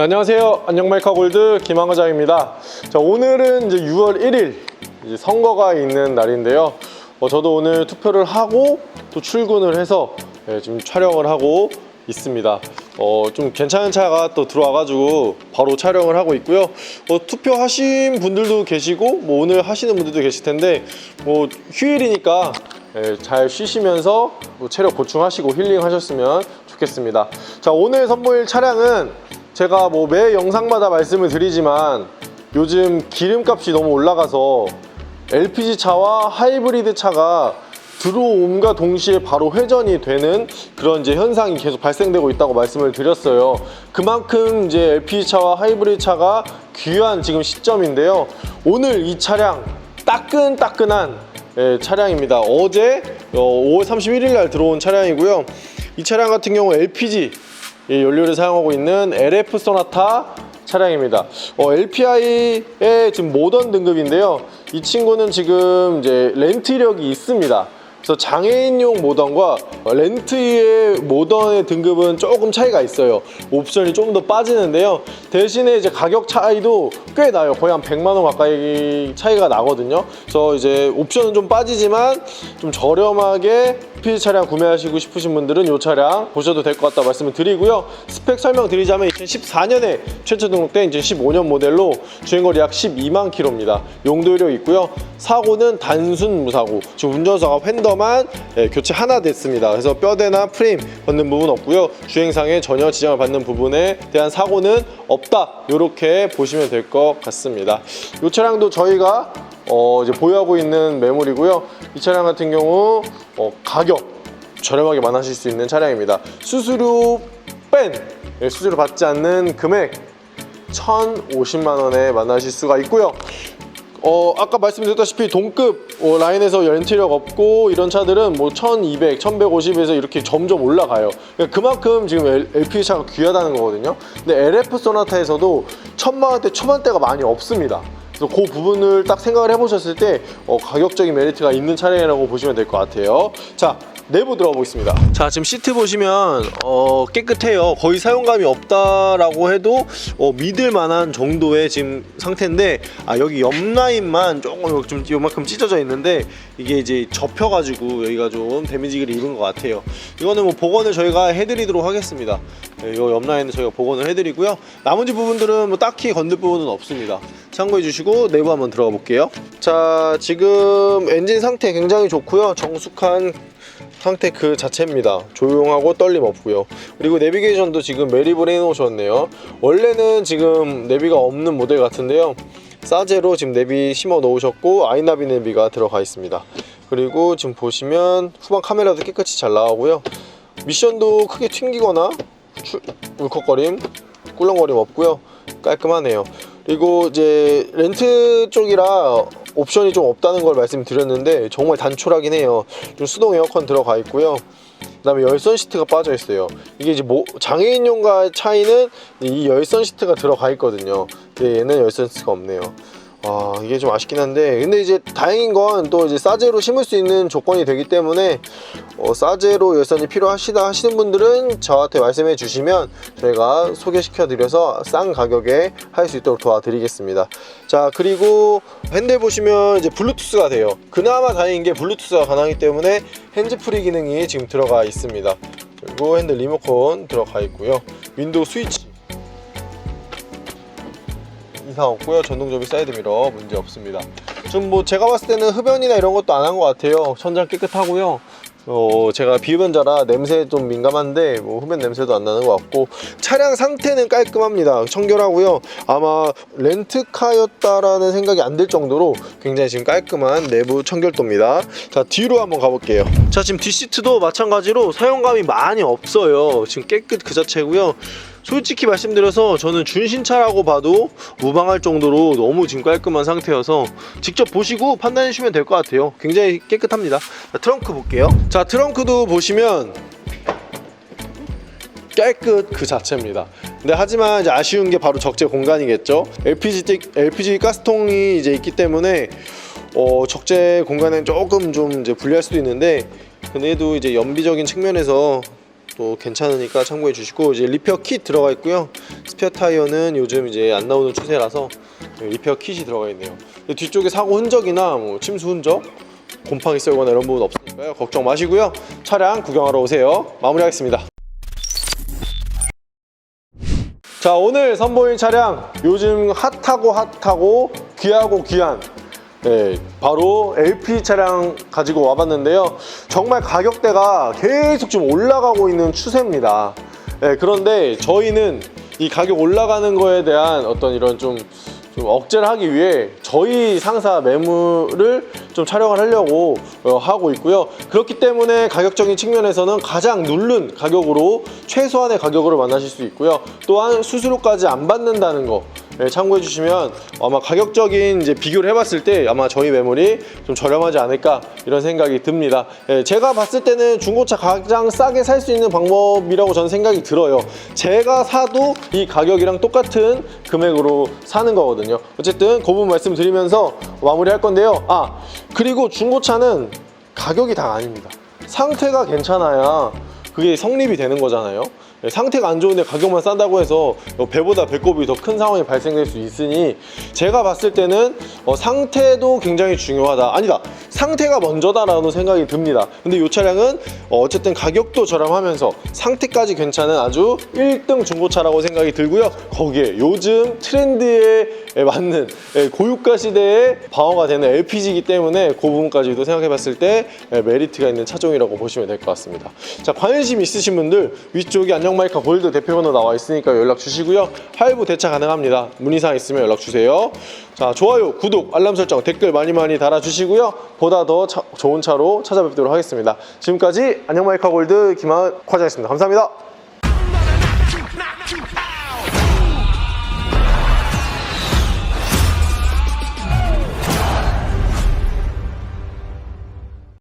네, 안녕하세요. 안녕말카 골드 김한과장입니다. 자, 오늘은 이제 6월 1일 이제 선거가 있는 날인데요. 어, 저도 오늘 투표를 하고 또 출근을 해서 예, 지금 촬영을 하고 있습니다. 어, 좀 괜찮은 차가 또 들어와가지고 바로 촬영을 하고 있고요. 어, 투표하신 분들도 계시고 뭐 오늘 하시는 분들도 계실 텐데 뭐 휴일이니까 예, 잘 쉬시면서 뭐 체력 보충하시고 힐링하셨으면 좋겠습니다. 자 오늘 선보일 차량은 제가 뭐 매 영상마다 말씀을 드리지만 요즘 기름값이 너무 올라가서 LPG 차와 하이브리드 차가 들어옴과 동시에 바로 회전이 되는 그런 이제 현상이 계속 발생되고 있다고 말씀을 드렸어요. 그만큼 이제 LPG 차와 하이브리드 차가 귀한 지금 시점인데요. 오늘 이 차량 따끈따끈한 예, 차량입니다. 어제 어, 5월 31일 날 들어온 차량이고요. 이 차량 같은 경우 LPG 이 연료를 사용하고 있는 LF 소나타 차량입니다. 어, LPI의 지금 모던 등급인데요. 이 친구는 지금 이제 렌트력이 있습니다. 그래서 장애인용 모던과 렌트의 모던의 등급은 조금 차이가 있어요. 옵션이 좀 더 빠지는데요. 대신에 이제 가격 차이도 꽤 나요. 거의 한 100만 원 가까이 차이가 나거든요. 그래서 이제 옵션은 좀 빠지지만 좀 저렴하게 피지 차량 구매하시고 싶으신 분들은 이 차량 보셔도 될 것 같다 말씀을 드리고요. 스펙 설명드리자면 2014년에 최초 등록된 2015년 모델로 주행거리 약 12만 킬로입니다. 용도력 있고요. 사고는 단순 무사고 지금 운전석과 휀더만 예, 교체 하나 됐습니다. 그래서 뼈대나 프레임 걷는 부분 없고요. 주행상에 전혀 지장을 받는 부분에 대한 사고는 없다. 이렇게 보시면 될 것 같습니다. 이 차량도 저희가 어, 이제 보유하고 있는 매물이고요. 이 차량 같은 경우 어, 가격 저렴하게 만나실 수 있는 차량입니다. 수수료 뺀 예, 수수료 받지 않는 금액 1,050만 원에 만나실 수가 있고요. 어, 아까 말씀드렸다시피 동급 어, 라인에서 렌트력 없고 이런 차들은 뭐 1200, 1150에서 이렇게 점점 올라가요. 그러니까 그만큼 지금 LPG 차가 귀하다는 거거든요. 근데 LF 소나타에서도 천만 원대 초반대가 많이 없습니다. 그 부분을 딱 생각을 해보셨을 때 어, 가격적인 메리트가 있는 차량이라고 보시면 될 것 같아요. 자, 내부 들어가 보겠습니다. 자, 지금 시트 보시면 어, 깨끗해요. 거의 사용감이 없다라고 해도 어, 믿을 만한 정도의 지금 상태인데 아, 여기 옆 라인만 조금 좀 요만큼 찢어져 있는데 이게 이제 접혀가지고 여기가 좀 데미지를 입은 것 같아요. 이거는 뭐 복원을 저희가 해드리도록 하겠습니다. 네, 이옆 라인은 저희가 복원을 해드리고요. 나머지 부분들은 뭐 딱히 건들 부분은 없습니다. 참고해 주시고 내부 한번 들어가 볼게요. 자, 지금 엔진 상태 굉장히 좋고요. 정숙한 상태 그 자체입니다. 조용하고 떨림 없고요. 그리고 내비게이션도 지금 매립을 해 놓으셨네요. 원래는 지금 내비가 없는 모델 같은데요. 사제로 지금 내비 심어 놓으셨고 아이나비 내비가 들어가 있습니다. 그리고 지금 보시면 후방 카메라도 깨끗이 잘 나오고요. 미션도 크게 튕기거나 출- 울컥거림, 꿀렁거림 없고요. 깔끔하네요. 그리고 이제 렌트 쪽이라 옵션이 좀 없다는 걸 말씀드렸는데 정말 단촐하긴 해요. 좀 수동 에어컨 들어가 있고요. 그 다음에 열선 시트가 빠져 있어요. 이게 이제 뭐 장애인용과 차이는 이 열선 시트가 들어가 있거든요. 얘는 열선 시트가 없네요. 아 이게 좀 아쉽긴 한데 근데 이제 다행인 건 또 이제 싸제로 심을 수 있는 조건이 되기 때문에 어, 싸제로 열선이 필요하시다 하시는 분들은 저한테 말씀해 주시면 저희가 소개시켜 드려서 싼 가격에 할 수 있도록 도와드리겠습니다. 자 그리고 핸들 보시면 이제 블루투스가 돼요. 그나마 다행인 게 블루투스가 가능하기 때문에 핸즈프리 기능이 지금 들어가 있습니다. 그리고 핸들 리모컨 들어가 있고요. 윈도우 스위치 이상 없고요. 전동 접이 사이드 미러 문제 없습니다. 좀 뭐 제가 봤을 때는 흡연이나 이런 것도 안 한 것 같아요. 천장 깨끗하고요. 어 제가 비흡연자라 냄새에 좀 민감한데 뭐 흡연 냄새도 안 나는 것 같고 차량 상태는 깔끔합니다. 청결하고요. 아마 렌트카였다라는 생각이 안 들 정도로 굉장히 지금 깔끔한 내부 청결도입니다. 자 뒤로 한번 가볼게요. 자 지금 뒷시트도 마찬가지로 사용감이 많이 없어요. 지금 깨끗 그 자체고요. 솔직히 말씀드려서 저는 준신차라고 봐도 무방할 정도로 너무 지금 깔끔한 상태여서 직접 보시고 판단해 주시면 될 것 같아요. 굉장히 깨끗합니다. 자, 트렁크 볼게요. 자, 트렁크도 보시면 깨끗 그 자체입니다. 근데 하지만 이제 아쉬운 게 바로 적재 공간이겠죠. LPG 틱- LPG 가스통이 이제 있기 때문에 어, 적재 공간은 조금 좀 이제 불리할 수도 있는데 그래도 이제 연비적인 측면에서 또 괜찮으니까 참고해 주시고 이제 리페어 킷 들어가 있고요. 스페어 타이어는 요즘 이제 안 나오는 추세라서 리페어 킷이 들어가 있네요. 뒤쪽에 사고 흔적이나 뭐 침수 흔적, 곰팡이 썰거나 이런 부분 없으니까요. 걱정 마시고요. 차량 구경하러 오세요. 마무리하겠습니다. 자 오늘 선보인 차량 요즘 핫하고 핫하고 귀하고 귀한 네, 바로 LP 차량 가지고 와봤는데요. 정말 가격대가 계속 좀 올라가고 있는 추세입니다. 네, 그런데 저희는 이 가격 올라가는 거에 대한 어떤 이런 좀, 좀 억제를 하기 위해 저희 상사 매물을 좀 촬영을 하려고 어, 하고 있고요. 그렇기 때문에 가격적인 측면에서는 가장 누른 가격으로 최소한의 가격으로 만나실 수 있고요. 또한 수수료까지 안 받는다는 거 네, 참고해 주시면 아마 가격적인 이제 비교를 해봤을 때 아마 저희 매물이 좀 저렴하지 않을까 이런 생각이 듭니다. 예, 제가 봤을 때는 중고차 가장 싸게 살 수 있는 방법이라고 저는 생각이 들어요. 제가 사도 이 가격이랑 똑같은 금액으로 사는 거거든요. 어쨌든 그 부분 말씀드리면서 마무리할 건데요. 아 그리고 중고차는 가격이 다 아닙니다. 상태가 괜찮아야 그게 성립이 되는 거잖아요. 네, 상태가 안 좋은데 가격만 싼다고 해서 배보다 배꼽이 더 큰 상황이 발생될 수 있으니 제가 봤을 때는 어, 상태도 굉장히 중요하다. 아니다. 상태가 먼저다라는 생각이 듭니다. 근데 이 차량은 어, 어쨌든 가격도 저렴하면서 상태까지 괜찮은 아주 1등 중고차라고 생각이 들고요. 거기에 요즘 트렌드에 맞는 예, 고유가 시대에 방어가 되는 LPG이기 때문에 그 부분까지도 생각해 봤을 때 예, 메리트가 있는 차종이라고 보시면 될 것 같습니다. 자, 관심 있으신 분들 위쪽에 안녕 마이카 골드 대표번호 나와 있으니까 연락 주시고요. 할부 대차 가능합니다. 문의사항 있으면 연락 주세요. 자, 좋아요, 구독, 알람 설정, 댓글 많이 많이 달아주시고요. 보다 더 차- 좋은 차로 찾아뵙도록 하겠습니다. 지금까지 안녕 마이카 골드 김하은 과장이었습니다. 감사합니다.